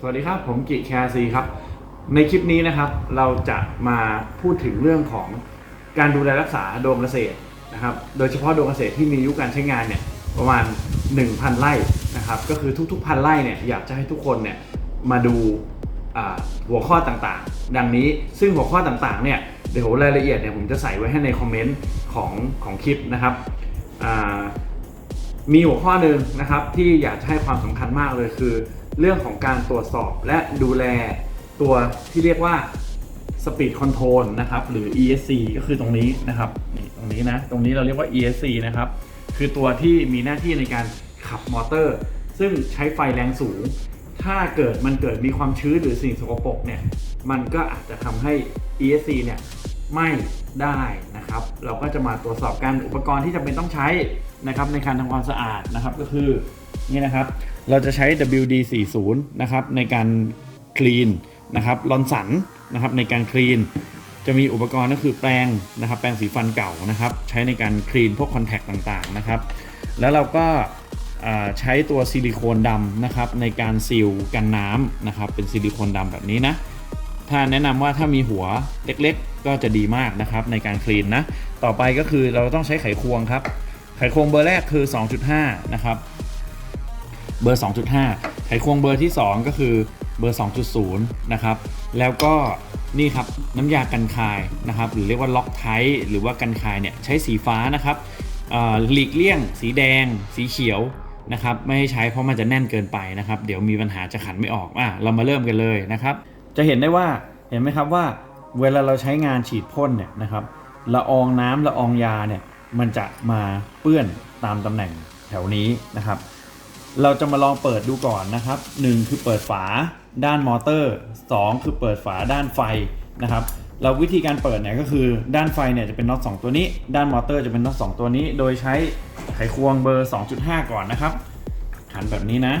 สวัสดีครับ ผมกิแคร์ซีครับ ในคลิปนี้นะครับเราจะมาพูดถึงเรื่องของการดูแลรักษาโดมเกษตรนะครับ โดยเฉพาะโดมเกษตรที่มีอายุการใช้งานเนี่ยประมาณ 1,000 ไร่นะครับ ก็คือทุกๆพันไร่เนี่ยอยากจะให้ทุกคนเนี่ยมาดูหัวข้อต่างๆ ดังนี้ซึ่งหัวข้อต่างๆเนี่ยเดี๋ยวรายละเอียดเนี่ยผมจะใส่ไว้ให้ในคอมเมนต์ของของคลิปนะครับมีหัวข้อหนึ่งนะครับที่อยากจะให้ความสำคัญมากเลยคือ เรื่องของการตรวจสอบและดูแลตัวที่เรียกว่า Speed Control นะครับ หรือ ESC ก็คือตรงนี้นะครับนี่ตรงนี้นะ ตรงนี้เราเรียกว่า ESC นะครับ คือตัวที่มีหน้าที่ในการขับมอเตอร์ ซึ่งใช้ไฟแรงสูง ถ้าเกิดมันเกิดมีความชื้นหรือสิ่งสกปรกเนี่ย มันก็อาจจะทำให้ ESC เนี่ยไหม ได้นะครับ เราก็จะมาตรวจสอบกันอุปกรณ์ที่จำเป็นต้องใช้นะครับในการทำความสะอาดนะครับก็คือนี่นะครับ เราจะใช้ WD40 นะครับในการคลีนนะครับลอนสันนะครับในการคลีนจะมีอุปกรณ์ก็คือแปรงนะครับแปรงสีฟันเก่านะครับ ใช้ในการคลีนพวกคอนแทคต่างๆนะครับ แล้วเราก็ใช้ตัวซิลิโคนดำนะครับในการซีลกันน้ำนะครับเป็นซิลิโคนดำแบบนี้นะ ถ้าแนะนำว่าถ้ามีหัวเล็กๆ ก็จะดีมากนะครับในการคลีนนะ ต่อไปก็คือเราต้องใช้ไขควงครับ ไขควงเบอร์แรกคือ 2.5 นะครับ เบอร์ 2.5 ไขควงเบอร์ที่ 2 ก็คือเบอร์ 2.0 นะครับ แล้วก็นี่ครับน้ำยากันคายนะครับ หรือเรียกว่าล็อกไทหรือว่ากันคายเนี่ยใช้สีฟ้านะครับหลีกเลี่ยง สีแดง สีเขียวนะครับ ไม่ให้ใช้เพราะมันจะแน่นเกินไปนะครับ เดี๋ยวมีปัญหาจะขันไม่ออกอะเรามาเริ่มกันเลยนะครับ จะเห็นได้ว่าเห็นไหมครับว่าเวลาเราใช้งานฉีดพ่นเนี่ยนะครับละอองน้ำละอองยาเนี่ยมันจะมาเปื้อนตามตำแหน่งแถวนี้นะครับ เราจะมาลองเปิดดูก่อนนะครับ 1 คือเปิดฝาด้านมอเตอร์ 2 คือเปิดฝาด้านไฟนะครับเราวิธีการเปิดเนี่ยก็คือด้านไฟเนี่ยจะเป็นน็อต2ตัวนี้ ด้านมอเตอร์จะเป็นน็อต2ตัวนี้ โดยใช้ไขควงเบอร์ 2.5 ก่อนนะครับขันแบบนี้นะ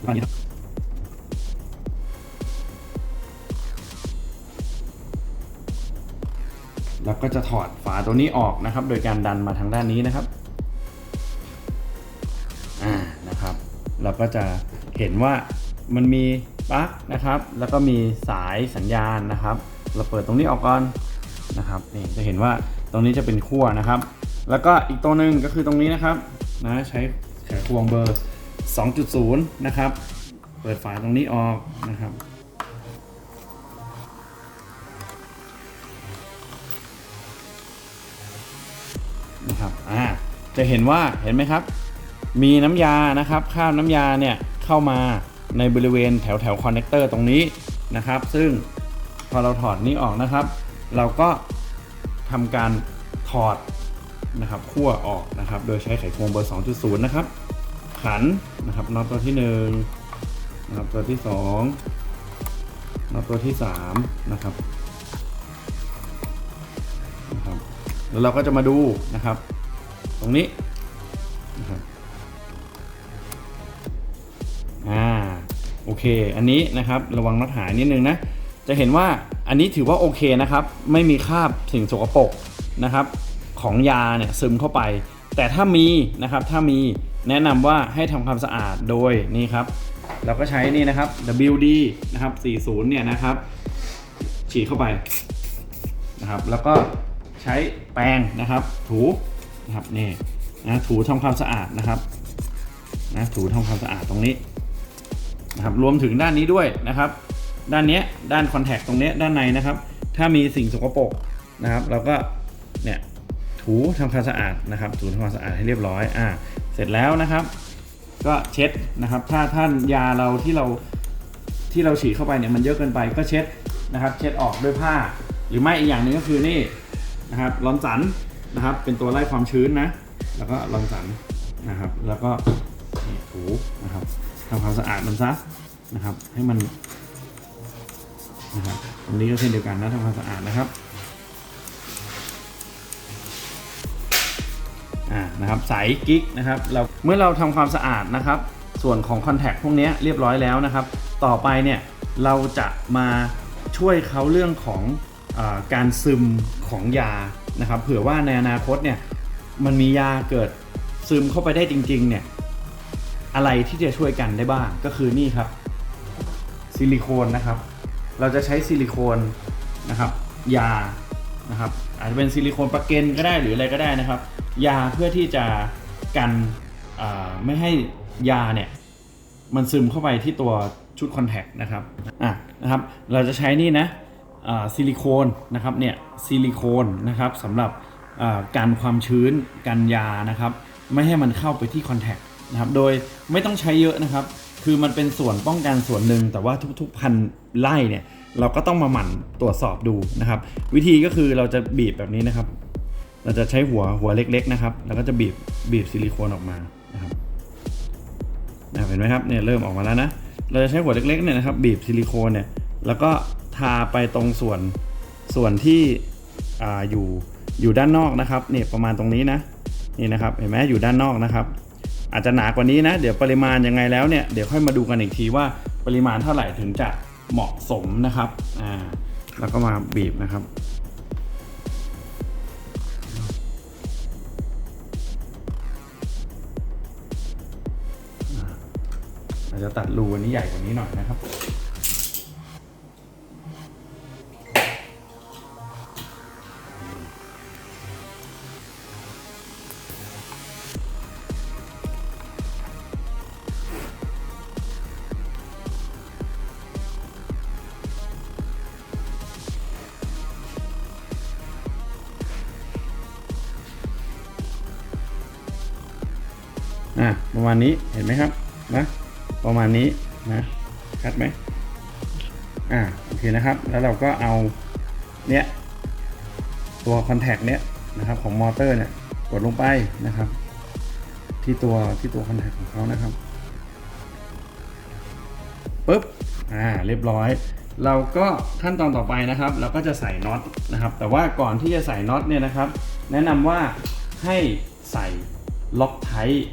แบบนี้ แล้วก็จะถอดฝาตัวนี้ออกนะครับ โดยการดันมาทางด้านนี้นะครับอ่านะครับ เราก็จะเห็นว่ามันมีปลั๊กนะครับ แล้วก็มีสายสัญญาณนะครับ เราเปิดตรงนี้ออกก่อนนะครับนี่จะเห็นว่าตรงนี้จะเป็นขั้วนะครับ แล้วก็อีกตัวหนึ่งก็คือตรงนี้นะครับนะใช้ไขควงเบอร์ 2.0 นะครับ เปิดฝาตรงนี้ออกนะครับ นะครับอ่าจะเห็นว่าเห็นไหมครับ มีน้ำยานะครับคราบน้ำยาเนี่ยเข้ามาในบริเวณแถวแถวคอนเนคเตอร์ตรงนี้นะครับ ซึ่งพอเราถอดนี้ออกนะครับ เราก็ทำการถอดนะครับขั้วออกนะครับ โดยใช้ไขควงเบอร์ 2.0 นะครับ ขันนะครับน็อตตัวที่1นะครับตัวที่2น็อตตัวที่3นะครับ แล้วเราก็จะมาดูนะครับ ตรงนี้นะครับอ่าโอเค อันนี้นะครับระวังน็อตหายนิดนึงนะจะเห็นว่าอันนี้ถือว่าโอเคนะครับไม่มีคราบสิ่งสกปรกนะครับ ของยาเนี่ยซึมเข้าไป แต่ถ้ามีนะครับถ้ามีแนะนำว่าให้ทำความสะอาดโดยนี่ครับ เราก็ใช้นี่นะครับ WD นะครับ40เนี่ยนะครับ ฉีดเข้าไปนะครับ แล้วก็ ใช้แปรงนะครับ ถูนะครับนี่นะถูทำความสะอาดนะครับนะถูทำความสะอาดตรงนี้นะครับรวมถึงด้านนี้ด้วยนะครับ ด้านเนี้ยด้านคอนแทคตรงเนี้ยด้านในนะครับ ถ้ามีสิ่งสกปรกนะครับเราก็เนี่ยถูทำความสะอาดนะครับถูทำความสะอาดให้เรียบร้อยอ่าเสร็จแล้วนะครับ ก็เช็ดนะครับ ถ้าท่านยาเราที่เราที่เราฉีดเข้าไปเนี่ยมันเยอะเกินไปก็เช็ดนะครับ เช็ดออกด้วยผ้า หรือไม่อีกอย่างหนึ่งก็คือนี่ นะครับลอนสันนะครับ เป็นตัวไล่ความชื้นนะ แล้วก็ลอนสันนะครับ แล้วก็ถูนะครับทำความสะอาดมันซะนะครับ ให้มันนะครับตรงนี้ก็เช่นเดียวกันนะทำความสะอาดนะครับอ่านะครับใสกิ๊กนะครับเราเมื่อเราทำความสะอาดนะครับ ส่วนของคอนแทคพวกนี้เรียบร้อยแล้วนะครับ ต่อไปเนี่ยเราจะมาช่วยเขาเรื่องของ การซึมของยานะครับ เผื่อว่าในอนาคตเนี่ยมันมียาเกิดซึมเข้าไปได้จริง ๆ เนี่ยอะไรที่จะช่วยกันได้บ้างก็คือนี่ครับซิลิโคนนะครับ เราจะใช้ซิลิโคนนะครับ ยานะครับ อาจจะเป็นซิลิโคนประเกนก็ได้หรืออะไรก็ได้นะครับ ยาเพื่อที่จะกันไม่ให้ยาเนี่ยมันซึมเข้าไปที่ตัวชุดคอนแทคนะครับอะนะครับ เราจะใช้นี่นะ ซิลิโคนนะครับเนี่ยซิลิโคนนะครับสำหรับอ่ากันความชื้นกันยานะครับ ไม่ให้มันเข้าไปที่คอนแทคนะครับโดยไม่ต้องใช้เยอะนะครับ คือมันเป็นส่วนป้องกันส่วนหนึ่งแต่ว่าทุกๆพันไล่เนี่ยเราก็ต้องมาหมั่นตรวจสอบดูนะครับ วิธีก็คือเราจะบีบแบบนี้นะครับ เราจะใช้หัวหัวเล็กๆนะครับ แล้วก็จะบีบบีบซิลิโคนออกมานะครับนะเห็นไหมครับเนี่ยเริ่มออกมาแล้วนะเราจะใช้หัวเล็กๆเนี่ยนะครับบีบซิลิโคนเนี่ยแล้วก็ ทาไปตรงส่วนส่วนที่ออยู่อยู่ด้านนอกนะครับเนี่ยประมาณตรงนี้นะนี่นะครับเห็นไหมอยู่ด้านนอกนะครับ อาจจะหนากว่านี้นะ เดี๋ยวปริมาณยังไงแล้วเนี่ยเดี๋ยวค่อยมาดูกันอีกทีว่าปริมาณเท่าไหร่ถึงจะเหมาะสมนะครับอ่าแล้วก็มาบีบนะครับอาจจะตัดรูอันนี้ใหญ่กว่านี้หน่อยนะครับ มาณนี้เห็นไหมครับนะประมาณนี้นะชัดไหมอ่าโอเคนะครับ แล้วเราก็เอาเนี้ยตัวคอนแทคเนี้ยนะครับของมอเตอร์เนี่ยกดลงไปนะครับ ที่ตัวที่ตัวคอนแทคของเขานะครับปุ๊บอ่าเรียบร้อย เราก็ขั้นตอนต่อไปนะครับ เราก็จะใส่น็อตนะครับ แต่ว่าก่อนที่จะใส่น็อตเนี่ยนะครับ แนะนำว่าให้ใส่ ล็อกไท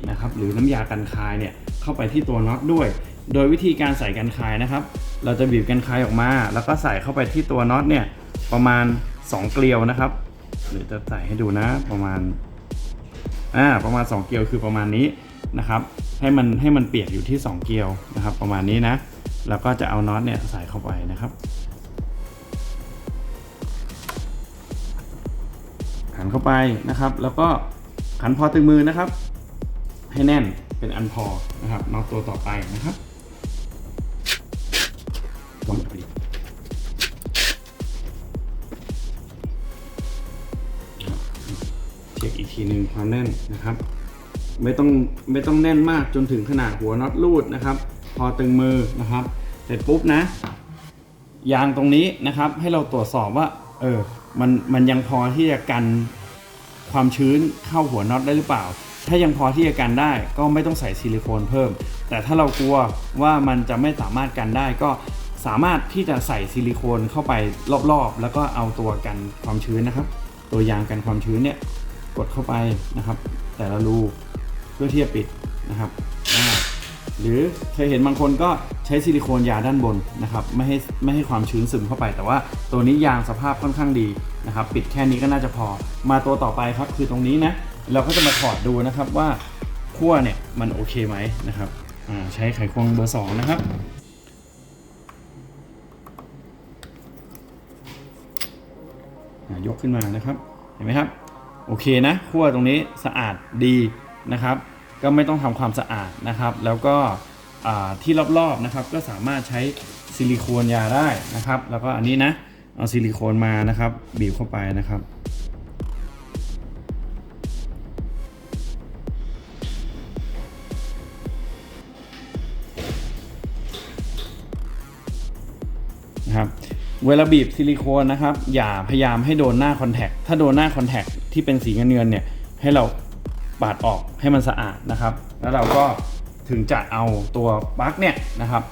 นะครับหรือน้ำยากันคายเนี่ยเข้าไปที่ตัวน็อตด้วย โดยวิธีการใส่กันคายนะครับ เราจะบีบกันคายออกมา แล้วก็ใส่เข้าไปที่ตัวน็อตเนี่ยประมาณ 2 เกลียวนะครับหรือจะใส่ให้ดูนะประมาณอ่าประมาณ 2 เกลียวคือประมาณนี้นะครับให้มันให้มันเปียกอยู่ที่ 2 เกลียวนะครับ ประมาณนี้นะแล้วก็จะเอาน็อตเนี่ยใส่เข้าไปนะครับขันเข้าไปนะครับ แล้วก็ ขันพอตึงมือนะครับ ให้แน่นเป็นอันพอนะครับน็อตตัวต่อไปนะครับวางเข้าไปเช็คอีกทีหนึ่งความแน่นนะครับ ไม่ต้องไม่ต้องแน่นมากจนถึงขนาดหัวน็อตรูดนะครับ พอตึงมือนะครับ เสร็จปุ๊บนะ ยางตรงนี้นะครับ ให้เราตรวจสอบว่า เออมันมันยังพอที่จะกัน ความชื้นเข้าหัวน็อตได้หรือเปล่า ถ้ายังพอที่จะกันได้ก็ไม่ต้องใส่ซิลิโคนเพิ่ม แต่ถ้าเรากลัวว่ามันจะไม่สามารถกันได้ก็สามารถที่จะใส่ซิลิโคนเข้าไปรอบๆ แล้วก็เอาตัวกันความชื้นนะครับ ตัวยางกันความชื้นเนี่ยกดเข้าไปนะครับ แต่ละรูเพื่อที่จะปิดนะครับ หรือเคยเห็นบางคนก็ใช้ซิลิโคนยาด้านบนนะครับไม่ให้ไม่ให้ความชื้นซึมเข้าไป แต่ว่าตัวนี้ยางสภาพค่อนข้างดีนะครับปิดแค่นี้ก็น่าจะพอ มาตัวต่อไปครับคือตรงนี้นะเราก็จะมาถอดดูนะครับว่าขั้วเนี่ยมันโอเคไหมนะครับใช้ไขควงเบอร์สองนะครับยกขึ้นมานะครับเห็นไหมครับ โอเคนะขั้วตรงนี้สะอาดดีนะครับ ก็ไม่ต้องทำความสะอาดนะครับ แล้วก็ที่รอบๆนะครับก็สามารถใช้ซิลิโคนยาได้นะครับ แล้วก็อันนี้นะเอาซิลิโคนมานะครับบีบเข้าไปนะครับนะครับเวลาบีบซิลิโคนนะครับ อย่าพยายามให้โดนหน้าคอนแทคถ้าโดนหน้าคอนแทคที่เป็นสีเงินๆเนี่ยให้เรา ปาดออกให้มันสะอาดนะครับ แล้วเราก็ถึงจะเอาตัวปลั๊กเนี่ยนะครับ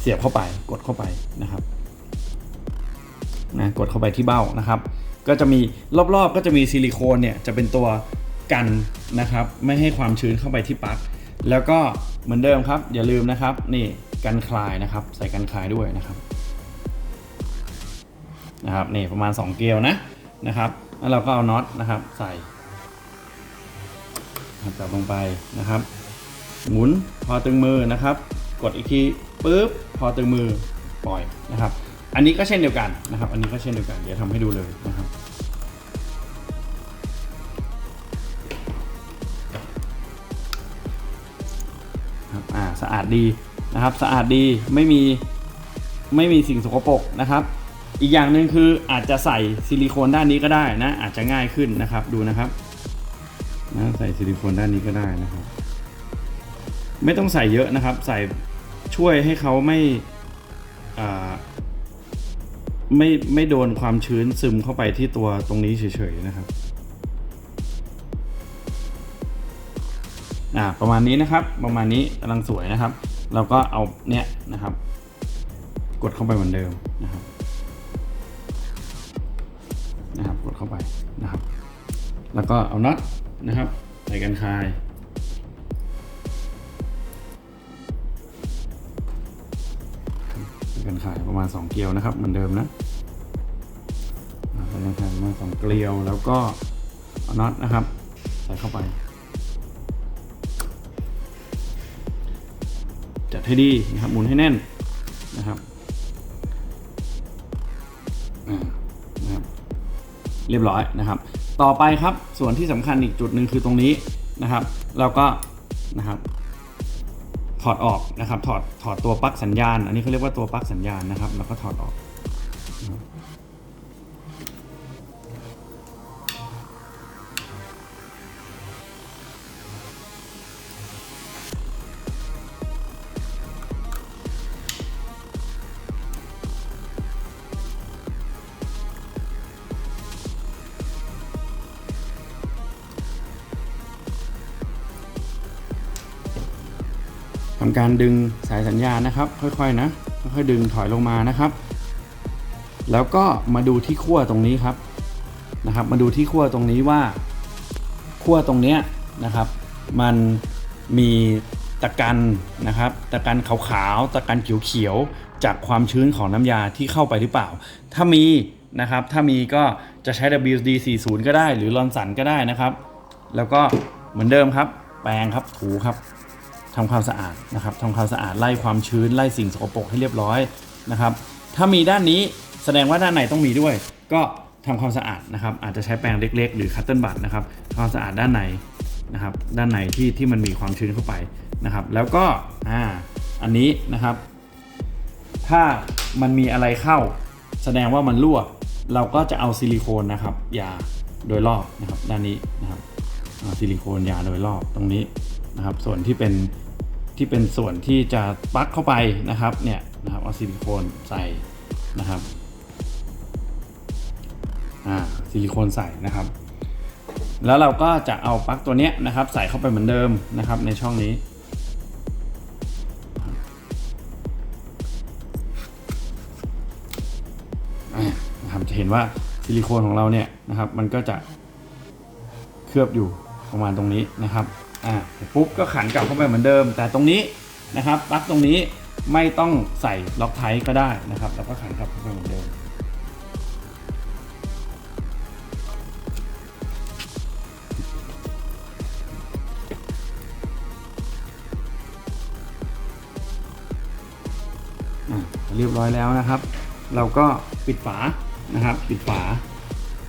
เสียบเข้าไปกดเข้าไปนะครับนะกดเข้าไปที่เบ้านะครับ ก็จะมีรอบๆก็จะมีซิลิโคนเนี่ยจะเป็นตัวกันนะครับ ไม่ให้ความชื้นเข้าไปที่ปลั๊กแล้วก็เหมือนเดิมครับอย่าลืมนะครับนี่กันคลายนะครับ ใส่กันคลายด้วยนะครับนะครับนี่ประมาณ 2 เกลียวนะนะครับแล้วเราก็เอาน็อตนะครับ ใส่ จับลงไปนะครับ หมุนพอตึงมือนะครับ กดอีกทีปุ๊บพอตึงมือปล่อยนะครับ อันนี้ก็เช่นเดียวกันนะครับ อันนี้ก็เช่นเดียวกันเดี๋ยวทำให้ดูเลยนะครับครับอ่าสะอาดดีนะครับสะอาดดีไม่มีไม่มีสิ่งสกปรกนะครับ อีกอย่างหนึ่งคืออาจจะใส่ซิลิโคนด้านนี้ก็ได้นะ อาจจะง่ายขึ้นนะครับดูนะครับ นะใส่ซิลิโคนด้านนี้ก็ได้นะครับ ไม่ต้องใส่เยอะนะครับ ใส่ช่วยให้เขาไม่ไม่ไม่โดนความชื้นซึมเข้าไปที่ตัวตรงนี้เฉยๆนะครับอ่าประมาณนี้นะครับประมาณนี้กำลังสวยนะครับ เราก็เอาเนี้ยนะครับ กดเข้าไปเหมือนเดิมนะครับนะครับกดเข้าไปนะครับ แล้วก็เอาน็อต นะครับใส่กันคายกันคายประมาณ 2 เกลียวนะครับเหมือนเดิมนะใส่กันคายประมาณ2เกลียวแล้วก็เอาน็อตนะครับ ใส่เข้าไป จัดให้ดีนะครับหมุนให้แน่นนะครับอ่านะครับ เรียบร้อยนะครับ ต่อไปครับส่วนที่สำคัญอีกจุดหนึ่งคือตรงนี้นะครับ เราก็นะครับถอดออกนะครับถอดถอดตัวปลั๊กสัญญาณ อันนี้เขาเรียกว่าตัวปลั๊กสัญญาณนะครับแล้วก็ถอดออก ทำการดึงสายสัญญาณนะครับ ค่อยๆนะค่อยๆดึงถอยลงมานะครับ แล้วก็มาดูที่ขั้วตรงนี้ครับนะครับ มาดูที่ขั้วตรงนี้ว่าขั้วตรงเนี้ยนะครับ มันมีตะกันนะครับ ตะกันขาวๆตะกันเขียวๆจากความชื้นของน้ำยาที่เข้าไปหรือเปล่า ถ้ามีนะครับ ถ้ามีก็จะใช้ WD 40ก็ได้ หรือลอนสันก็ได้นะครับ แล้วก็เหมือนเดิมครับ แปรงครับถูครับ ทำความสะอาดนะครับทำความสะอาดไล่ความชื้นไล่สิ่งสกปรกให้เรียบร้อยนะครับ ถ้ามีด้านนี้แสดงว่าด้านในต้องมีด้วย ก็ทำความสะอาดนะครับ อาจจะใช้แปรงเล็ก ๆ หรือคัตเติลบัตนะครับทำความสะอาดด้านในนะครับ ด้านในที่ที่มันมีความชื้นเข้าไปนะครับ แล้วก็อ่าอันนี้นะครับ ถ้ามันมีอะไรเข้า แสดงว่ามันรั่ว เราก็จะเอาซิลิโคนนะครับยาโดยรอบนะครับ ด้านนี้นะครับซิลิโคนยาโดยรอบตรงนี้ นะครับ ส่วนที่เป็นที่เป็นส่วนที่จะปลั๊กเข้าไปนะครับเนี่ยนะครับเอาซิลิโคนใส่นะครับอ่าซิลิโคนใส่นะครับ แล้วเราก็จะเอาปลั๊กตัวเนี้ยนะครับ ใส่เข้าไปเหมือนเดิมนะครับในช่องนี้อ่านะครับจะเห็นว่าซิลิโคนของเราเนี่ยนะครับ มันก็จะเคลือบอยู่ประมาณตรงนี้นะครับ อ่าปุ๊บก็ขันกลับเข้าไปเหมือนเดิม แต่ตรงนี้นะครับปลั๊กตรงนี้ไม่ต้องใส่ล็อกไทก็ได้นะครับ แล้วก็ขันกลับเข้าไปเหมือนเดิมอะเรียบร้อยแล้วนะครับ เราก็ปิดฝานะครับ ปิดฝา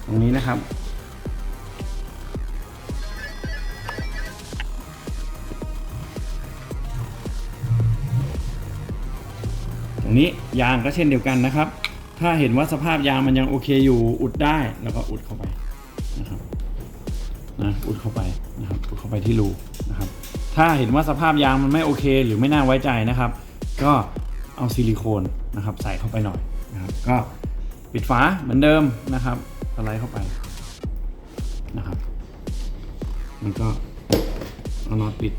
ตรงนี้นะครับ รงนี้ยางก็เช่นเดียวกันนะครับ ถ้าเห็นว่าสภาพยางมันยังโอเคอยู่อุดได้แล้วก็อุดเข้าไปนะครับนะอุดเข้าไปนะครับอุดเข้าไปที่รูนะครับ ถ้าเห็นว่าสภาพยางมันไม่โอเค หรือไม่น่าไว้ใจนะครับ ก็เอาซิลิโคนนะครับ ใส่เข้าไปหน่อยนะครับ ก็ปิดฝาเหมือนเดิมนะครับสไลด์เข้าไปนะครับ มันก็เอาน็อตปิด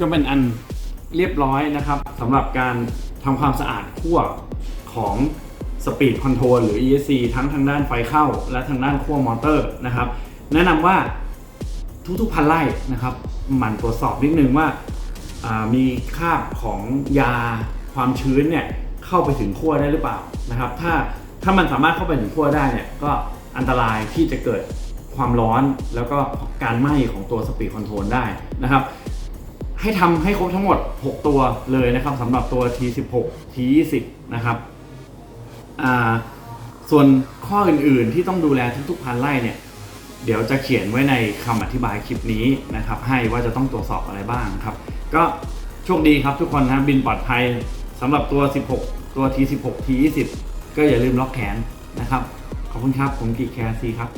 ก็เป็นอันเรียบร้อยนะครับสำหรับการทำความสะอาดขั้วของ Speed Control หรือ ESC ทั้งทางด้านไฟเข้า และทางด้านขั้วมอเตอร์นะครับ แนะนำว่าทุกๆพันไร่นะครับหมั่นตรวจสอบนิดนึงว่าามีคราบของยาความชื้นเนี่ยเข้าไปถึงขั้วได้หรือเปล่านะครับ ถ้าถ้ามันสามารถเข้าไปถึงขั้วได้เนี่ยก็อันอันตรายที่จะเกิดความร้อนแล้วก็การไหม้ของตัวสปีดคอนโทรลได้นะครับ ให้ทำให้ครบทั้งหมด 6 ตัวเลยนะครับสำหรับตัว T16 T20 นะครับส่วนข้ออื่นๆที่ต้องดูแลทุกๆพันไร่เนี่ยเดี๋ยวจะเขียนไว้ในคำอธิบายคลิปนี้นะครับ ให้ว่าจะต้องตรวจสอบอะไรบ้างครับ ก็โชคดีครับทุกคนนะบินปลอดภัยสำหรับตัว 16 ตัว T16 T20 ก็อย่าลืมล็อกแขนนะครับ ขอบคุณครับ ผมกีแคร์ซีครับ